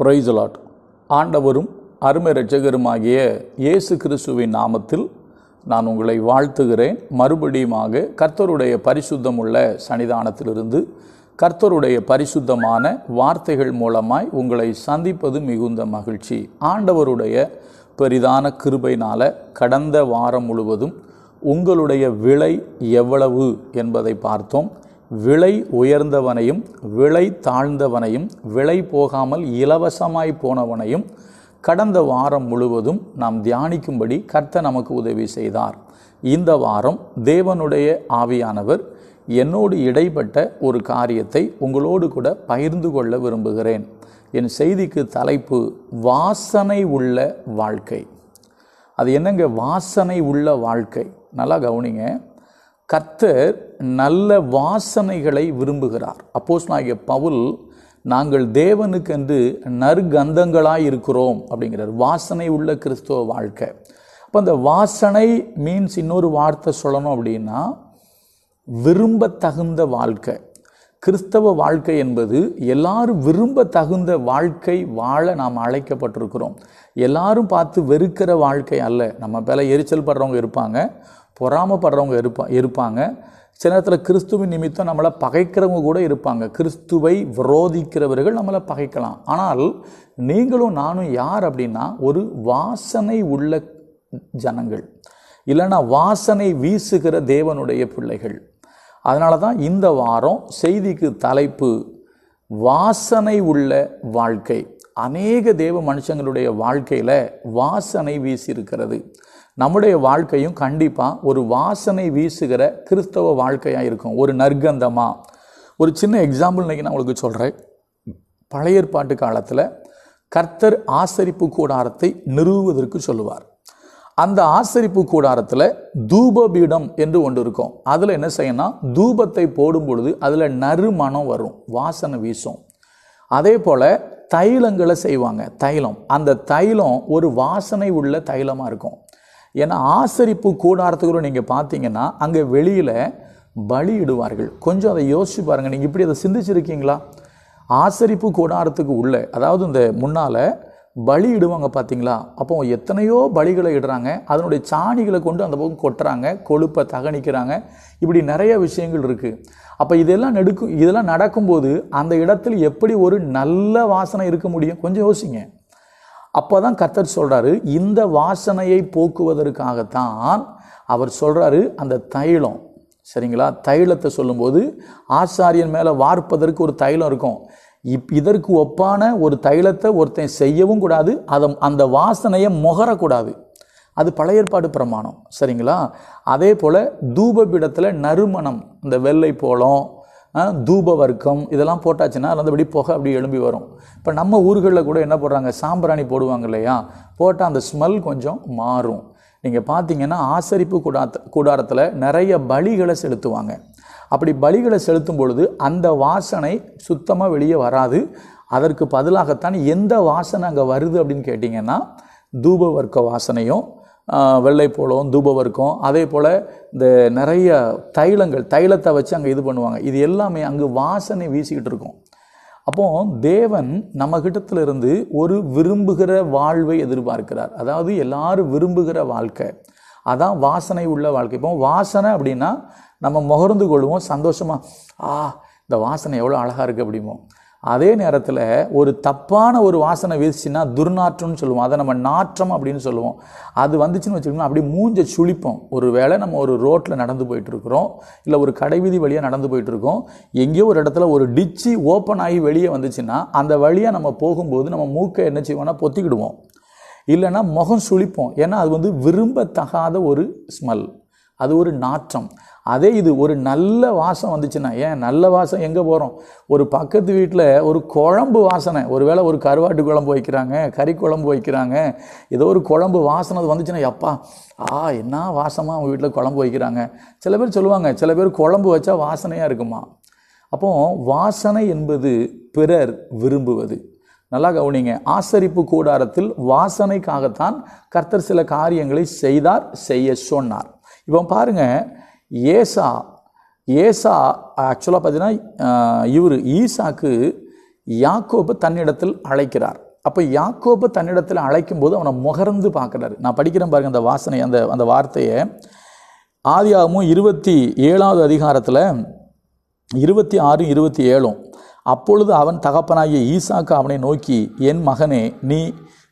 பிரைசலாட் ஆண்டவரும் அருமை ரட்சகருமாகிய இயேசு கிறிஸ்துவின் நாமத்தில் நான் உங்களை வாழ்த்துகிறேன். மறுபடியுமாக கர்த்தருடைய பரிசுத்தமுள்ள சன்னிதானத்திலிருந்து கர்த்தருடைய பரிசுத்தமான வார்த்தைகள் மூலமாய் உங்களை சந்திப்பது மிகுந்த மகிழ்ச்சி. ஆண்டவருடைய பெரிதான கிருபையினால் கடந்த வாரம் முழுவதும் உங்களுடைய விலை எவ்வளவு என்பதை பார்த்தோம். விலை உயர்ந்தவனையும் விலை தாழ்ந்தவனையும் விலை போகாமல் இலவசமாய் போனவனையும் கடந்த வாரம் முழுவதும் நாம் தியானிக்கும்படி கர்த்த நமக்கு உதவி செய்தார். இந்த வாரம் தேவனுடைய ஆவியானவர் என்னோடு இடைப்பட்ட ஒரு காரியத்தை உங்களோடு கூட பகிர்ந்து கொள்ள விரும்புகிறேன். என் செய்திக்கு தலைப்பு வாசனை உள்ள வாழ்க்கை. அது என்னங்க வாசனை உள்ள வாழ்க்கை நல்லா கவனிங்க. கர்த்தர் நல்ல வாசனைகளை விரும்புகிறார். அப்போஸ் நாகிய பவுல் நாங்கள் தேவனுக்கென்று நற்கந்தங்களாய் இருக்கிறோம் அப்படிங்கிறார். வாசனை உள்ள கிறிஸ்துவ வாழ்க்கை. அப்போ அந்த வாசனை மீன்ஸ் இன்னொரு வார்த்தை சொல்லணும் அப்படின்னா விரும்பத்தகுந்த வாழ்க்கை. கிறிஸ்தவ வாழ்க்கை என்பது எல்லாரும் விரும்ப தகுந்த வாழ்க்கை வாழ நாம் அழைக்கப்பட்டிருக்கிறோம். எல்லாரும் பார்த்து வெறுக்கிற வாழ்க்கை அல்ல. நம்ம மேலே எரிச்சல் படுறவங்க இருப்பாங்க. பொறாமப்படுறவங்க இருப்பா இருப்பாங்க. சில நேரத்தில் கிறிஸ்துவின் நிமித்தம் நம்மளை பகைக்கிறவங்க கூட இருப்பாங்க. கிறிஸ்துவை விரோதிக்கிறவர்கள் நம்மளை பகைக்கலாம். ஆனால் நீங்களும் நானும் யார் அப்படின்னா ஒரு வாசனை உள்ள ஜனங்கள். இல்லைன்னா வாசனை வீசுகிற தேவனுடைய பிள்ளைகள். அதனால தான் இந்த வாரம் செய்திக்கு தலைப்பு வாசனை உள்ள வாழ்க்கை. அநேக தேவ மனுஷங்களுடைய வாழ்க்கையில் வாசனை வீசியிருக்கிறது. நம்முடைய வாழ்க்கையும் கண்டிப்பாக ஒரு வாசனை வீசுகிற கிறிஸ்தவ வாழ்க்கையாக இருக்கும். ஒரு நற்கந்தமாக ஒரு சின்ன எக்ஸாம்பிள் இன்றைக்கி நான் உங்களுக்கு சொல்கிறேன் பழைய ஏற்பாட்டு காலத்தில் கர்த்தர் ஆசரிப்பு கூடாரத்தை நிறுவுவதற்கு சொல்லுவார். அந்த ஆசரிப்பு கூடாரத்தில் தூபபீடம் என்று ஒன்று இருக்கும். அதில் என்ன செய்யணும் தூபத்தை போடும் பொழுது அதில் நறுமணம் வரும் வாசனை வீசும். அதே போல் தைலங்களை செய்வாங்க தைலம். அந்த தைலம் ஒரு வாசனை உள்ள தைலமாக இருக்கும். ஏன்னா ஆசரிப்பு கூடாரத்துக்குள்ள நீங்கள் பார்த்தீங்கன்னா அங்கே வெளியில் பலி இடுவார்கள். கொஞ்சம் அதை யோசிச்சு பாருங்கள் நீங்கள் இப்படி அதை சிந்திச்சிருக்கீங்களா? ஆசரிப்பு கூடாரத்துக்கு உள்ளே அதாவது இந்த முன்னால் பலி இடுவாங்க பார்த்தீங்களா அப்போ எத்தனையோ பலிகளை இடுறாங்க. அதனுடைய சாணிகளை கொண்டு அந்த பக்கம் கொட்டுறாங்க. கொழுப்பை தகனிக்கிறாங்க. இப்படி நிறைய விஷயங்கள் இருக்குது அப்போ இதெல்லாம் நெடுக்கும் இதெல்லாம் நடக்கும்போது அந்த இடத்துல எப்படி ஒரு நல்ல வாசனை இருக்க முடியும்? கொஞ்சம் யோசிங்க. அப்போ தான் கத்தர் சொல்கிறாரு இந்த வாசனையை போக்குவதற்காகத்தான் அவர் சொல்கிறாரு அந்த தைலம். சரிங்களா? தைலத்தை சொல்லும்போது ஆசாரியன் மேலே வார்ப்பதற்கு ஒரு தைலம் இருக்கும். இப் இதற்கு ஒப்பான ஒரு தைலத்தை ஒருத்தன் செய்யவும் கூடாது அதை அந்த வாசனையை முகரக்கூடாது. அது பழைய ஏற்பாடு பிரமாணம். சரிங்களா? அதே போல் தூபபீடத்தில் நறுமணம் இந்த வெள்ளை போலம் தூப வர்க்கம் இதெல்லாம் போட்டாச்சுன்னா நல்லபடி புகை அப்படி எழும்பி வரும். இப்போ நம்ம ஊர்களில் கூட என்ன போடுறாங்க? சாம்பிராணி போடுவாங்க இல்லையா? போட்டால் அந்த ஸ்மெல் கொஞ்சம் மாறும். நீங்கள் பார்த்தீங்கன்னா ஆசரிப்பு கூடாத்த கூடாரத்தில் நிறைய பலிகளை செலுத்துவாங்க. அப்படி பலிகளை செலுத்தும் பொழுது அந்த வாசனை சுத்தமாக வெளியே வராது. அதற்கு பதிலாகத்தான் எந்த வாசனை அங்கே வருது அப்படின்னு கேட்டிங்கன்னா தூப வர்க்க வாசனையும் வெள்ளை போலம் தூப அதே போல் இந்த நிறைய தைலங்கள் தைலத்தை வச்சு அங்கே இது பண்ணுவாங்க. இது எல்லாமே அங்கே வாசனை வீசிக்கிட்டு இருக்கும். அப்போ தேவன் நம்ம கிட்டத்துல இருந்து ஒரு விரும்புகிற வாழ்வை எதிர்பார்க்கிறார். அதாவது எல்லாரும் விரும்புகிற வாழ்க்கை. அதான் வாசனை உள்ள வாழ்க்கை. இப்போ வாசனை அப்படின்னா நம்ம முகர்ந்து கொள்வோம் சந்தோஷமாக ஆ இந்த வாசனை எவ்வளோ அழகாக இருக்குது அப்படிமோ அதே நேரத்தில் ஒரு தப்பான ஒரு வாசனை வீசுச்சுன்னா துர்நாற்றம்னு சொல்லுவோம். அதை நம்ம நாற்றம் அப்படின்னு சொல்லுவோம். அது வந்துச்சுன்னு வச்சுக்கோங்களேன் அப்படி மூஞ்ச சுழிப்போம். ஒரு வேளை நம்ம ஒரு ரோட்டில் நடந்து போயிட்டுருக்குறோம் இல்லை ஒரு கடைவீதி வழியாக நடந்து போயிட்டு இருக்கோம். எங்கேயோ ஒரு இடத்துல ஒரு டிச்சு ஓப்பன் ஆகி வெளியே வந்துச்சுன்னா அந்த வழியாக நம்ம போகும்போது நம்ம மூக்கை என்ன செய்வோம்னா பொத்திக்கிடுவோம். இல்லைன்னா முகம் சுழிப்போம். ஏன்னா அது வந்து விரும்பத்தகாத ஒரு ஸ்மெல். அது ஒரு நாற்றம். அதே இது ஒரு நல்ல வாசம் வந்துச்சுன்னா ஏன் நல்ல வாசம் எங்கே போகிறோம் ஒரு பக்கத்து வீட்டில் ஒரு குழம்பு வாசனை. ஒரு வேளை ஒரு கருவாட்டு குழம்பு வைக்கிறாங்க கறி குழம்பு வைக்கிறாங்க ஏதோ ஒரு குழம்பு வாசனை அது வந்துச்சுன்னா எப்பா ஆ என்ன வாசமாக அவங்க வீட்டில் குழம்பு வைக்கிறாங்க? சில பேர் சொல்லுவாங்க சில பேர் குழம்பு வச்சா வாசனையாக இருக்குமா? அப்போ வாசனை என்பது பிறர் விரும்புவது. நல்லா கவனிங்க ஆசரிப்பு கூடாரத்தில் வாசனைக்காகத்தான் கர்த்தர் சில காரியங்களை செய்தார் செய்ய சொன்னார். இப்போ பாருங்க ஏசா ஏசா ஆக்சுவலாக பார்த்தீங்கன்னா இவர் ஈசாக்கு யாக்கோபு தன்னிடத்தில் அழைக்கிறார். அப்போ யாக்கோபு தன்னிடத்தில் அழைக்கும் போது அவனை முகர்ந்து பார்க்குறாரு. நான் படிக்கிறேன் பாருங்க அந்த வாசனை அந்த அந்த வார்த்தையை. ஆதியாகமும் இருபத்தி ஏழாவது அதிகாரத்தில் இருபத்தி ஆறு இருபத்தி ஏழும் அப்பொழுது அவன் தகப்பனாகிய ஈசாக்கு அவனை நோக்கி என் மகனே நீ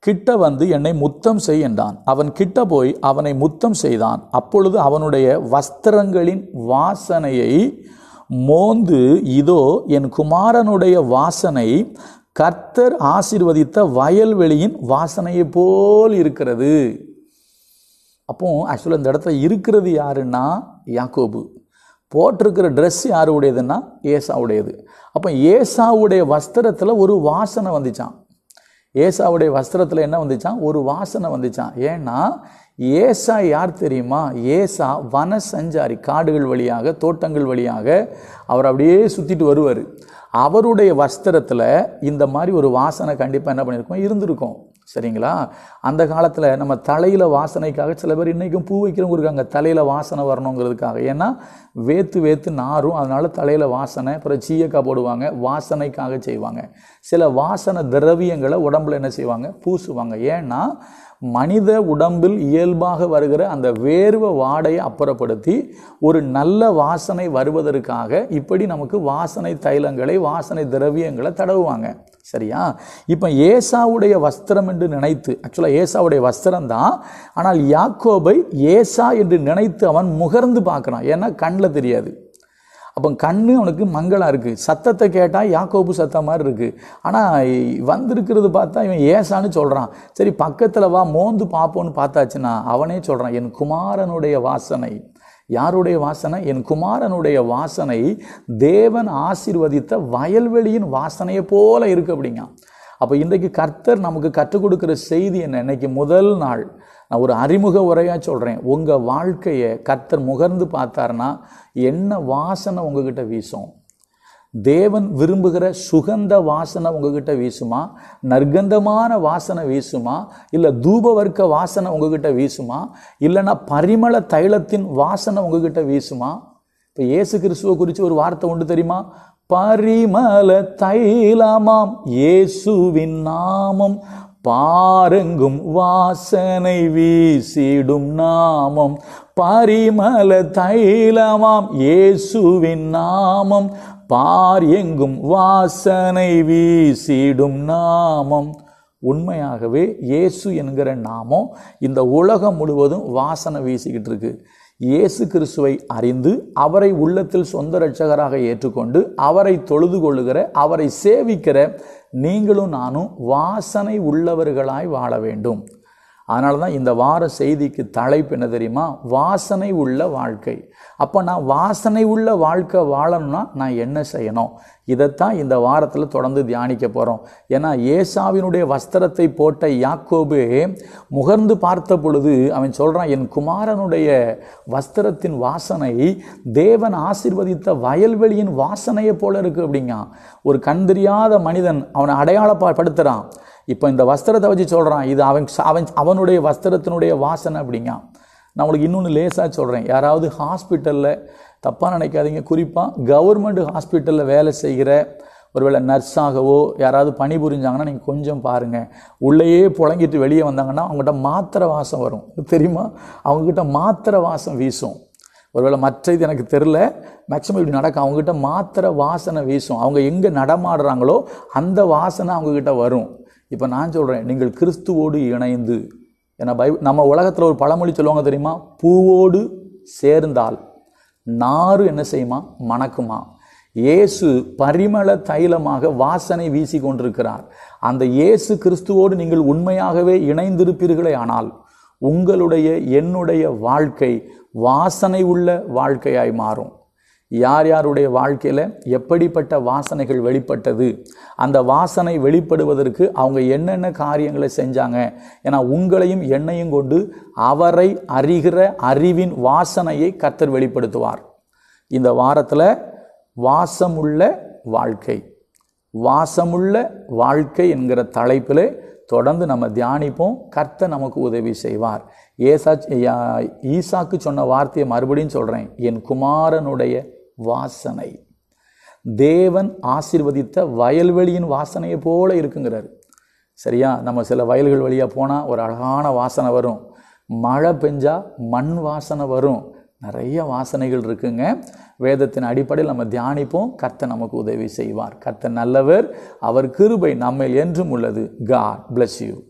கிட்ட வந்து என்னை முத்தம் செய் என்றான். அவன் கிட்ட போய் அவனை முத்தம் செய்தான். அப்பொழுது அவனுடைய வஸ்திரங்களின் வாசனையை மோந்து இதோ என் குமாரனுடைய வாசனை கர்த்தர் ஆசிர்வதித்த வயல்வெளியின் வாசனையை போல் இருக்கிறது. அப்போ ஆக்சுவலாக இந்த இடத்துல இருக்கிறது யாருன்னா? யாக்கோபு. போட்டிருக்கிற ட்ரெஸ் யாருடையதுன்னா? ஏசாவுடையது. அப்போ ஏசாவுடைய வஸ்திரத்தில் ஒரு வாசனை வந்துச்சான் ஏசாவுடைய வஸ்திரத்தில் என்ன வந்துச்சான்? ஒரு வாசனை வந்துச்சான். ஏன்னா ஏசா யார் தெரியுமா? ஏசா வன சஞ்சாரி காடுகள் வழியாக தோட்டங்கள் வழியாக அவர் அப்படியே சுற்றிட்டு வருவார். அவருடைய வஸ்திரத்தில் இந்த மாதிரி ஒரு வாசனை கண்டிப்பாக என்ன பண்ணியிருக்கோம் இருந்திருக்கும். சரிங்களா? அந்த காலத்தில் நம்ம தலையில் வாசனைக்காக சில பேர் இன்றைக்கும் பூ வைக்கிறவங்க இருக்காங்க. தலையில் வாசனை வரணுங்கிறதுக்காக. ஏன்னா வேத்து வேத்து நாரும் அதனால் தலையில் வாசனை அப்புறம் சீயக்காய் போடுவாங்க வாசனைக்காக செய்வாங்க. சில வாசனை திரவியங்களை உடம்புல என்ன செய்வாங்க? பூசுவாங்க. ஏன்னா மனித உடம்பில் இயல்பாக வருகிற அந்த வேர்வை வாடையை அப்புறப்படுத்தி ஒரு நல்ல வாசனை வருவதற்காக இப்படி நமக்கு வாசனை தைலங்களை வாசனை திரவியங்களை தடவுவாங்க. சரியா? இப்போ ஏசாவுடைய வஸ்திரம் என்று நினைத்து ஆக்சுவலாக ஏசாவுடைய வஸ்திரம் தான் ஆனால் யாக்கோபை ஏசா என்று நினைத்து அவன் முகர்ந்து பார்க்குறான். ஏன்னா கண்ணில் தெரியாது. அப்போ கண்ணு அவனுக்கு மங்களாக இருக்குது சத்தத்தை கேட்டால் யாக்கோபு சத்தம் மாதிரி இருக்குது ஆனால் வந்திருக்கிறது பார்த்தா இவன் ஏசான்னு சொல்கிறான் சரி பக்கத்தில் வா மோந்து பார்ப்போன்னு பார்த்தாச்சுன்னா அவனே சொல்கிறான் என் குமாரனுடைய வாசனை. யாருடைய வாசனை? என் குமாரனுடைய வாசனை தேவன் ஆசீர்வதித்த வயல்வெளியின் வாசனையை போல இருக்கு அப்படிங்க. அப்போ இன்றைக்கு கர்த்தர் நமக்கு கற்றுக் கொடுக்குற செய்தி என்ன? இன்னைக்கு முதல் நாள். நான் ஒரு அறிமுக உரையாக சொல்கிறேன் உங்கள் வாழ்க்கையை கர்த்தர் முகர்ந்து பார்த்தாருன்னா என்ன வாசனை உங்ககிட்ட வீசும்? தேவன் விரும்புகிற சுகந்த வாசனை உங்ககிட்ட வீசுமா? நற்கந்தமான வாசனை வீசுமா? இல்லை தூபவர்க்க வாசனை உங்ககிட்ட வீசுமா? இல்லைன்னா பரிமள தைலத்தின் வாசனை உங்ககிட்ட வீசுமா? இப்போ இயேசு கிறிஸ்துவை குறித்து ஒரு வார்த்தை உண்டு தெரியுமா? பரிமள தைலமாம் இயேசுவின் நாமம். பாருங்கும் வாசனை வீசிடும் நாமம். பரிமள தைலமாம் இயேசுவின் நாமம். பார் எங்கும் வாசனை வீசிடும் நாமம். உண்மையாகவே இயேசு என்கிற நாமம் இந்த உலகம் முழுவதும் வாசனை வீசிக்கிட்டு இருக்கு இயேசு கிறிஸ்துவை அறிந்து அவரை உள்ளத்தில் சொந்த இரட்சகராக ஏற்றுக்கொண்டு அவரை தொழுது கொள்ளுகிற அவரை சேவிக்கிற நீங்களும் நானும் வாசனை உள்ளவர்களாய் வாழ வேண்டும். அதனால தான் இந்த வார செய்திக்கு தலைப்பு என்ன தெரியுமா? வாசனை உள்ள வாழ்க்கை. அப்போ நான் வாசனை உள்ள வாழ்க்கை வாழணும்னா நான் என்ன செய்யணும்? இதைத்தான் இந்த வாரத்தில் தொடர்ந்து தியானிக்க போகிறோம் ஏன்னா ஏசாவினுடைய வஸ்திரத்தை போட்ட யாக்கோபு முகர்ந்து பார்த்த பொழுது அவன் சொல்கிறான் என் குமாரனுடைய வஸ்திரத்தின் வாசனை தேவன் ஆசிர்வதித்த வயல்வெளியின் வாசனையை போல இருக்குது அப்படிங்க ஒரு கண் தெரியாத மனிதன் அவனை அடையாளப்படுத்துகிறான் இப்போ இந்த வஸ்திரத்தை வச்சு சொல்கிறான் இது அவன் அவன் அவனுடைய வஸ்திரத்தினுடைய வாசனை அப்படிங்க நான் உங்களுக்கு இன்னொன்று லேசாக சொல்கிறேன் யாராவது ஹாஸ்பிட்டலில் தப்பாக நினைக்காதீங்க. குறிப்பாக கவர்மெண்ட் ஹாஸ்பிட்டலில் வேலை செய்கிற ஒருவேளை நர்ஸாகவோ யாராவது பணி புரிஞ்சாங்கன்னா நீங்கள் கொஞ்சம் பாருங்கள் உள்ளேயே புழங்கிட்டு வெளியே வந்தாங்கன்னா அவங்ககிட்ட மாத்திரை வாசம் வரும். தெரியுமா? அவங்கக்கிட்ட மாத்திரை வாசம் வீசும். ஒருவேளை மற்ற இது எனக்கு தெரில மேக்ஸிமம் இப்படி நடக்கும். அவங்ககிட்ட மாத்திரை வாசனை வீசும். அவங்க எங்கே நடமாடுறாங்களோ அந்த வாசனை அவங்கக்கிட்ட வரும். இப்போ நான் சொல்கிறேன் நீங்கள் கிறிஸ்துவோடு இணைந்து ஏன்னா பை நம்ம உலகத்தில் ஒரு பழமொழி சொல்லுவாங்க தெரியுமா? பூவோடு சேர்ந்தால். நாறு என்ன செய்யுமா? மணக்குமா. இயேசு பரிமள தைலமாக வாசனை வீசி கொண்டிருக்கிறார் அந்த இயேசு கிறிஸ்துவோடு நீங்கள் உண்மையாகவே இணைந்திருப்பீர்களே ஆனால் உங்களுடைய என்னுடைய வாழ்க்கை வாசனை உள்ள வாழ்க்கையாய் மாறும். யார் யாருடைய வாழ்க்கையில் எப்படிப்பட்ட வாசனைகள் வெளிப்பட்டது? அந்த வாசனை வெளிப்படுவதற்கு அவங்க என்னென்ன காரியங்களை செஞ்சாங்க? ஏன்னா உங்களையும் என்னையும் கொண்டு அவரை அறிகிற அறிவின் வாசனையை கத்தர் வெளிப்படுத்துவார். இந்த வாரத்தில் வாசமுள்ள வாழ்க்கை. வாசமுள்ள வாழ்க்கை என்கிற தலைப்பில் தொடர்ந்து நம்ம தியானிப்போம். கர்த்தர் நமக்கு உதவி செய்வார். ஏசா ஈசாக்கு சொன்ன வார்த்தையை மறுபடியும் சொல்கிறேன் என் குமாரனுடைய வாசனை. தேவன் ஆசிர்வதித்த வயல்வெளியின் வாசனையை போல இருக்குங்கிறார். சரியா? நம்ம சில வயல்கள் வழியாக போனால் ஒரு அழகான வாசனை வரும். மழை பெஞ்சால் மண் வாசனை வரும். நிறைய வாசனைகள் இருக்குங்க. வேதத்தின் அடிப்படையில் நம்ம தியானிப்போம். கர்த்த நமக்கு உதவி செய்வார். கர்த்த நல்லவர். அவர் கிருபை நம்மில் என்றும் உள்ளது. God bless you